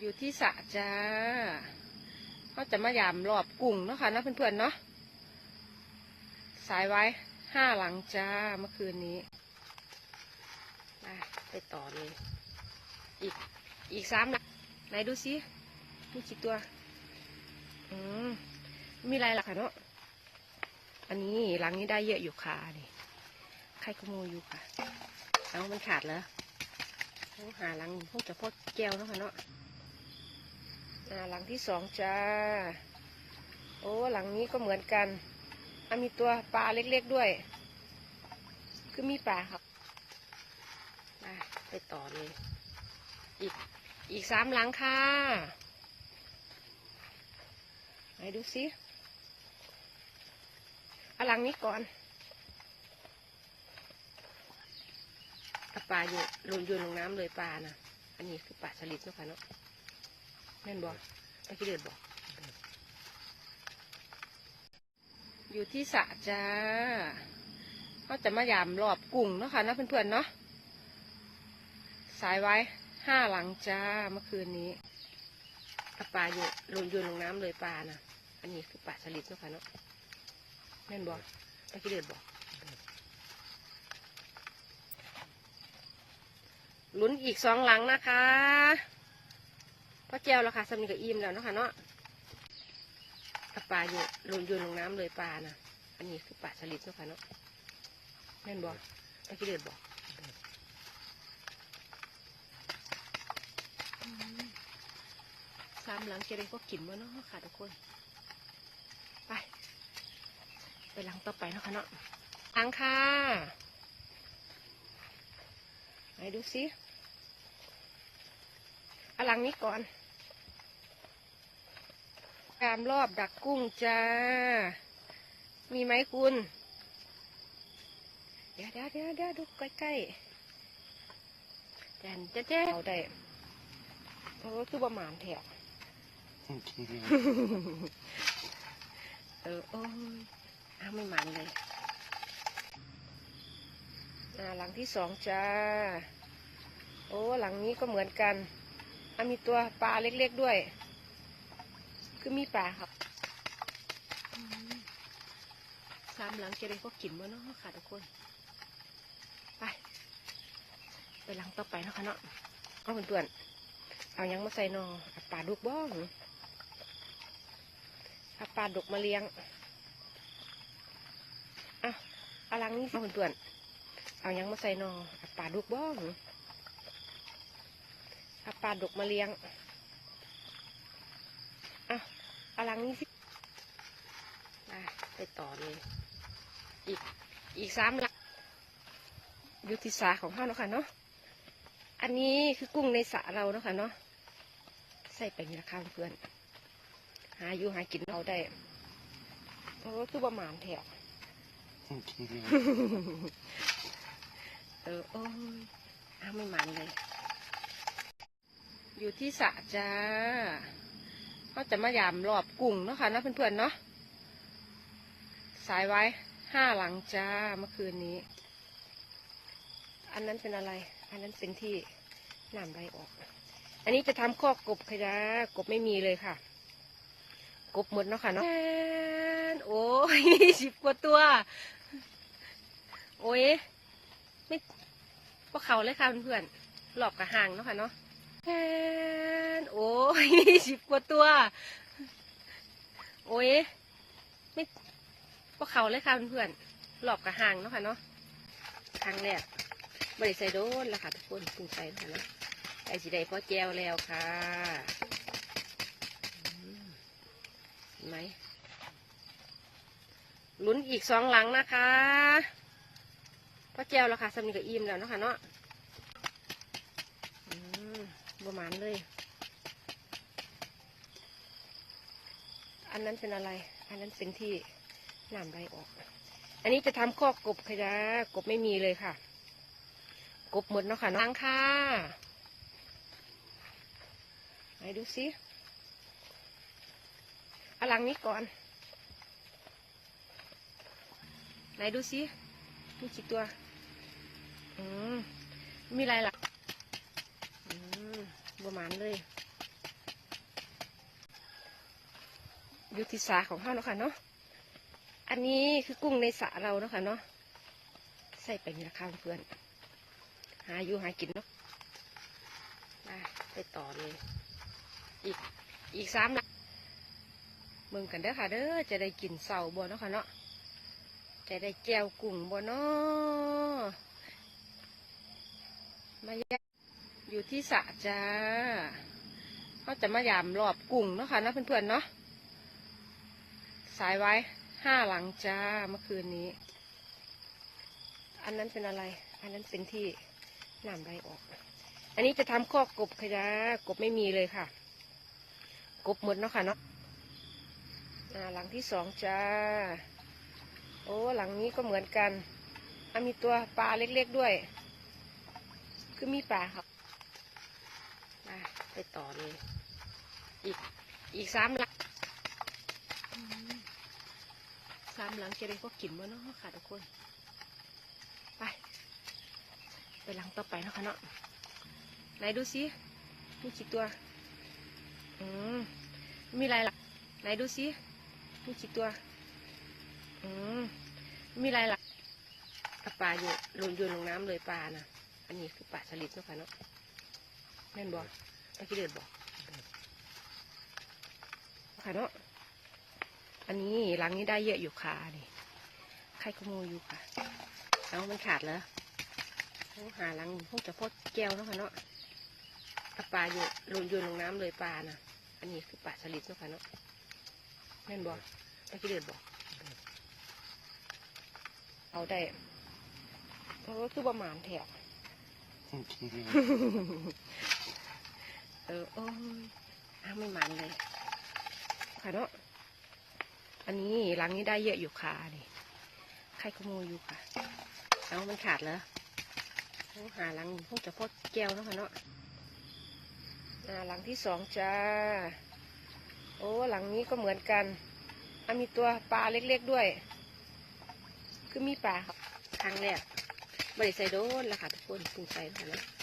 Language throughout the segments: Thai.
อยู่ที่สะจ้าเขาจะมายามรอบกุ้งเนาะค่ะนะเพื่อนๆเนาะสายไว้ห้าหลังจ้าเมื่อคืนนี้ไปต่อเลย อีกอีกสามหลังไหนดูซิมีกี่ตัวอืมมีอะไรล่ะคะเนาะอันนี้หลังนี้ได้เยอะอยู่ค่ะนี่ใครขโมยอยู่ค่ะ เอามันขาดแล้วต้อหาหลังพวกจะพดแก้วเนาะค่ะเนาะ หลังที่สองจ้า โอ้ หลังนี้ก็เหมือนกันมีตัวปลาเล็กๆด้วย คือมีปลาครับไปต่อเลย อีก อีกสามหลังค่ะไหนดูซิเอาหลังนี้ก่อนเอาปลาอยู่ลงอยู่ลงน้ำเลยปลานะ อันนี้คือปลาสลิดนะค่ะเนาะ แม่นบอกไอ้ที่เดือดบอกอยู่ที่สะจ้าเขาจะมายามรอบกุ้งเนาะค่ะนะเพื่อนๆเนาะสายไว้ห้าหลังจ้าเมื่อคืนนี้ปลาอยู่ลงยู่ลงน้ำเลยปลานะอันนี้คือปลาสลิดเนาะค่ะเนาะแม่นบอกไอ้ที่เดือดบอกลุ้นอีกสองหลังนะคะ เพราะแจวแล้วค่ะสำนีกับอิ่มแล้วเนาะค่ะเนาะเอาปลาอยู่ลงอยู่ลงน้ำเลยปลานะอันนี้คือปลาสลิดเนาะค่ะเนาะแม่นบอกไอ้ที่เดือดบอกอืมสามหลังจะได้ก็กินว่าเนาะค่ะทุกคน ไป ไปหลังต่อไปเนาะค่ะเนาะหลังค่ะไหนดูซิเอาหลังนี้ก่อน ตามรอบดักกุ้งจ้า มีไหมคุณ เดี๋ยวเดี๋ยวเดี๋ยวเดี๋ยวดูใกล้ๆแจนจะแจ้เอาได้โอ้คือประมาณแถวเออโอ้ยอ้าวไม่มันเลยอ่าหลังที่สองจ้า โอ้หลังนี้ก็เหมือนกันอะมีตัวปลาเล็กๆด้วย คือมีปลาครับอืมสามหลังจะได้ก็กินว่าเนาะค่ะทุกคน ไป ไปหลังต่อไปเนาะค่ะเนาะเอาเพื่อนๆเอาหยังมาใส่หนอเอาปลาดุกบ้องเอาปลาดุกมาเลี้ยงเอาเอาหลังนี้เอาเพื่อนๆเอาหยังมาใส่หนอเอาปลาดุกบ้องเอาปลาดุกมาเลี้ยง เอาลังนี้สิไปไปต่อเลย อีกอีกสามหลังอยู่ที่สาของเขาเนาะค่ะเนาะอันนี้คือกุ้งในสระเราเนาะค่ะเนาะใส่ไปนี่ละค่ะเพื่อน หาอยู่หากินเราได้โอ้คือประมาณแถวเออโอ้ยอ้าวไม่มันเลย อยู่ที่สระจ้า เขาจะมายามรอบกุ้งเนาะค่ะนะเพื่อนๆเนาะสายไว้ห้าหลังจ้าเมื่อคืนนี้ อันนั้นเป็นอะไร อันนั้นเป็นที่น้ำไหลออก อันนี้จะทำคอกกบขยะกบไม่มีเลยค่ะ กบหมดเนาะค่ะเนาะแอนโอ้ยสิบกว่าตัว โอ้ยไม่พวกเขาเลยค่ะเพื่อนๆหลอกกระห่างเนาะค่ะเนาะ แทนโอ้ยสิบกว่าตัว โอ้ยไม่พวกเขาเลยค่ะเพื่อนๆหลอกกระห่างเนาะค่ะเนาะครั้งแรกบริใส่โดนแล้วค่ะทุกคนเพิ่งใส่ค่ะเนาะไอสีได้พอแจวแล้วค่ะเห็นไหมลุ้นอีกสองหลังนะคะพอแจวแล้วค่ะสำนีกับอิ่มแล้วเนาะค่ะเนาะ อืมประมาณเลย อันนั้นเป็นอะไร อันนั้นเป็นที่น้ำไหลออก อันนี้จะทำคอกกบขยะกบไม่มีเลยค่ะ กบหมดเนาะค่ะน้องค่ะไหนดูซิเอาลังนี้ก่อน ไหนดูซิมีกี่ตัว อืม มีอะไรล่ะ หมานเลยยุติสาของข้าเนาะค่ะเนาะ อันนี้คือกุ้งในสระเราเนาะค่ะเนาะ ใส่ไปนี่ละค่ะเพื่อน หาอยู่หากินเนาะไปต่อเลย อีกอีกสามนะมึงกันเด้อค่ะเด้อ จะได้กินเสาบัวเนาะค่ะเนาะ จะได้แก้วกุ้งบัวเนาะมาแย่ อยู่ที่สะจ้าเขาจะมายามรอบกุ้งเนาะค่ะนาะเพื่อนๆเนาะสายไว้ห้าหลังจ้าเมื่อคืนนี้ อันนั้นเป็นอะไร อันนั้นเป็นที่น้ำไหลออก อันนี้จะทำข้อกบขยะกบไม่มีเลยค่ะ กบหมดเนาะค่ะเนาะอ่าหลังที่สองจ้า โอ้หลังนี้ก็เหมือนกันมีตัวปลาเล็กๆด้วย คือมีปลาครับ ไปต่อเลยอีกอีกสามหลังสามหลังจะได้พวกกินบ่เนาะค่ะทุกคน ไป ไปหลังต่อไปเนาะคะเนาะไหนดูสิมีกี่ตัวอืมมีอะไรล่ะไหนดูสิมีกี่ตัวอืมมีอะไรล่ะปลาอยู่ล่นอยู่ลงน้ำเลยปลานะอันนี้คือปลาสลิดเนาะค่ะเนาะแม่นบอก ตะกี้เดือดบอกค่ะเนาะ อันนี้หลังนี้ได้เยอะอยู่ค่ะนี่ใครขโมยอยู่ค่ะ เอามันขาดแล้วหาหลังพวกจะพดแก้วเนาะค่ะเนาะอะปลาอยู่หล่นอยู่ลงน้ำเลยปลานะอันนี้คือปลาสลิดเนาะค่ะเนาะแม่นบอกตะกี้เดือดบอกเอาได้เออคือประมาณแถบ เออโอ้ยอ้าวไม่มันเลย ค่ะเนาะอันนี้หลังนี้ได้เยอะอยู่ค่ะนี่ใครขโมยอยู่ค่ะ เอามันขาดแล้วหาหลังพวกจะพดแก้วเนาะค่ะเนาะอ่าหลังที่สองจ้า โอ้หลังนี้ก็เหมือนกันมีตัวปลาเล็กๆด้วย คือมีปลาครั้งแรกบริใส่โดนแล้วค่ะทุกคนปรุงใส่แล้วนะ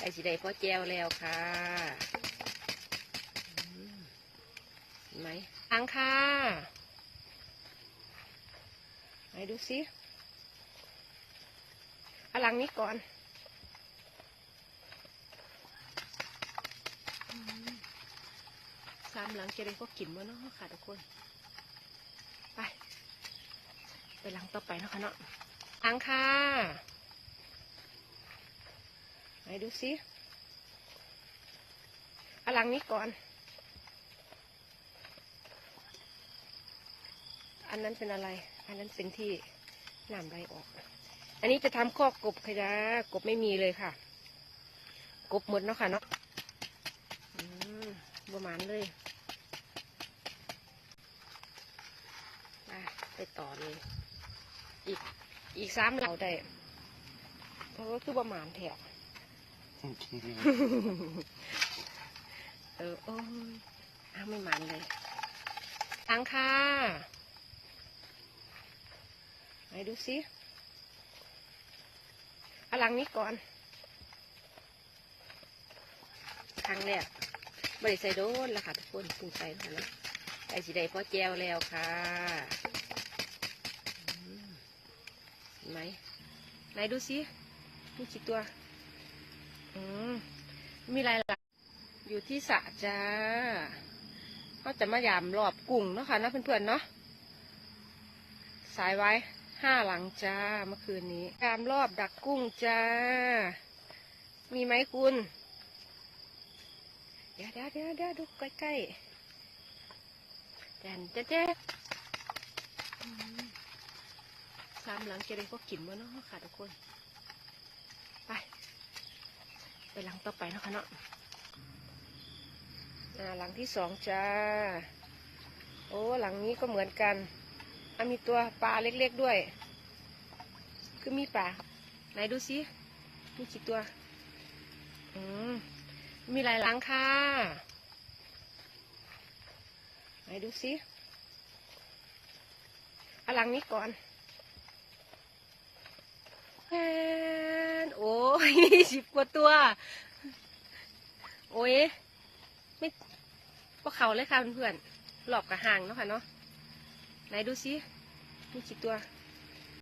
ไอสีใดพอแจวแล้วค่ะเห็นไหมอังค่ะไหนดูสิอาหลังนี้ก่อนสามหลังจะได้พวกกินบ่เนาะค่ะทุกคน ไป ไปหลังต่อไปเนาะคะเนาะอังค่ะ ดูสิเอาลังนี้ก่อน อันนั้นเป็นอะไร อันนั้นเป็นที่น้ำไหลออก อันนี้จะทำข้อกบขยะกบไม่มีเลยค่ะ กบหมดเนาะค่ะเนาะอืมประมาณเลยไปต่อเลย อีก อีกสามเหล่าได้เออคือประมาณแถบ เออโอ้ยอ้าวไม่มันเลยอังค่ะไหนดูสิเอาหลังนี้ก่อนครั้งแรกบริใส่โดนแล้วค่ะทุกคนปรุงใส่แล้วนะไอสีใดพอแจวแล้วค่ะอืมเห็นไหมไหนดูสิมีกี่ตัว มีอะไรล่ะอยู่ที่สะจ้าเขาจะมายามรอบกุ้งเนาะค่ะนาะเพื่อนๆเนาะสายไว้ห้าหลังจ้าเมื่อคืนนี้ยามรอบดักกุ้งจ้า มีไหมคุณ เดี๋ยวเดี๋ยวเดี๋ยวเดี๋ยวดูใกล้ๆแจนเจ๊เจ๊สามหลังจะได้พวกกินบ่เนาะค่ะทุกคน ไป ไป หลังต่อไปนะคะเนาะอ่าหลังที่สองจ้า โอ้หลังนี้ก็เหมือนกันอมีตัวปลาเล็กๆด้วย คือมีปลาไหนดูสิมีกี่ตัว อืมมีหลายหลังค่ะไหนดูสิเอาหลังนี้ก่อน แอนโอ้ยสิบกว่าตัว โอ้ยไม่พวกเขาเลยค่ะเพื่อนๆรอกกับห่างเนาะค่ะเนาะไหนดูซิมีกี่ตัว